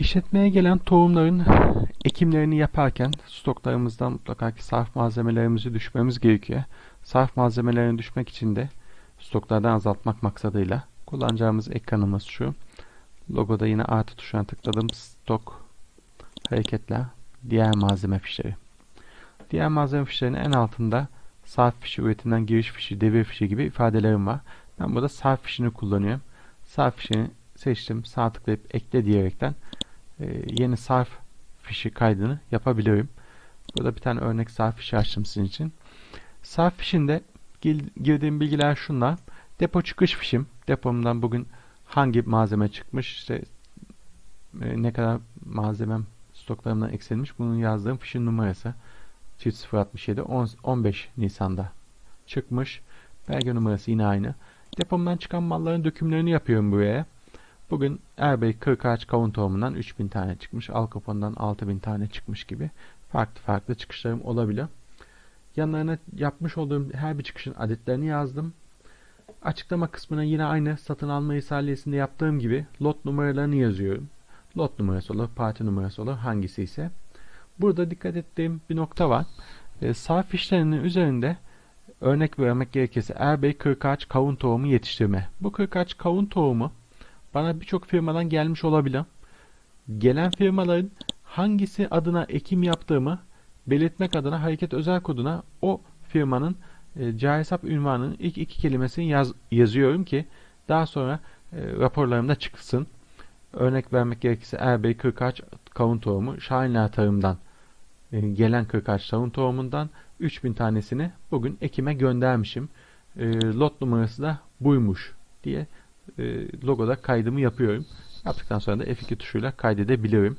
İşletmeye gelen tohumların ekimlerini yaparken stoklarımızdan mutlaka ki sarf malzemelerimizi düşmemiz gerekiyor. Sarf malzemelerini düşmek için de stoklardan azaltmak maksadıyla kullanacağımız ekranımız şu. Logoda yine artı tuşuna tıkladım. Stok hareketler diğer malzeme fişleri. Diğer malzeme fişlerinin en altında sarf fişi, üretimden giriş fişi, devir fişi gibi ifadelerim var. Ben burada sarf fişini kullanıyorum. Sarf fişini seçtim. Sağ tıklayıp ekle diyerekten yeni sarf fişi kaydını yapabilirim. Burada bir tane örnek sarf fişi açtım sizin için. Sarf fişinde gir- girdiğim bilgiler şunlar. Depo çıkış fişim. Depomdan bugün hangi malzeme çıkmış, işte e, ne kadar malzemem stoklarımdan eksilmiş. Bunun yazdığım fişin numarası. Çift 067 10 15 Nisan'da çıkmış. Belge numarası yine aynı. Depomdan çıkan malların dökümlerini yapıyorum buraya. Bugün Erbey 40 ağaç kavun tohumundan 3000 tane çıkmış. Al Capone'dan 6000 tane çıkmış gibi farklı farklı çıkışlarım olabilir. Yanlarına yapmış olduğum her bir çıkışın adetlerini yazdım. Açıklama kısmına yine aynı satın alma ihalesinde yaptığım gibi lot numaralarını yazıyorum. Lot numarası olur, parti numarası olur, hangisi ise. Burada dikkat ettiğim bir nokta var. E, sarf işlerinin üzerinde örnek vermek gerekirse Erbey 40 ağaç kavun tohumu yetiştirme. Bu 40 ağaç kavun tohumu bana birçok firmadan gelmiş olabilir. Gelen firmaların hangisi adına ekim yaptığımı belirtmek adına hareket özel koduna o firmanın e, cari hesap ünvanının ilk iki kelimesini yaz, yazıyorum ki daha sonra e, raporlarımda çıksın. Örnek vermek gerekirse Erbey 40 ağaç kavun tohumu Şahinler Tarım'dan e, gelen 40 ağaç kavun tohumundan 3000 tanesini bugün ekime göndermişim. E, lot numarası da buymuş diye e, logoda kaydımı yapıyorum. Yaptıktan sonra da F2 tuşuyla kaydedebilirim.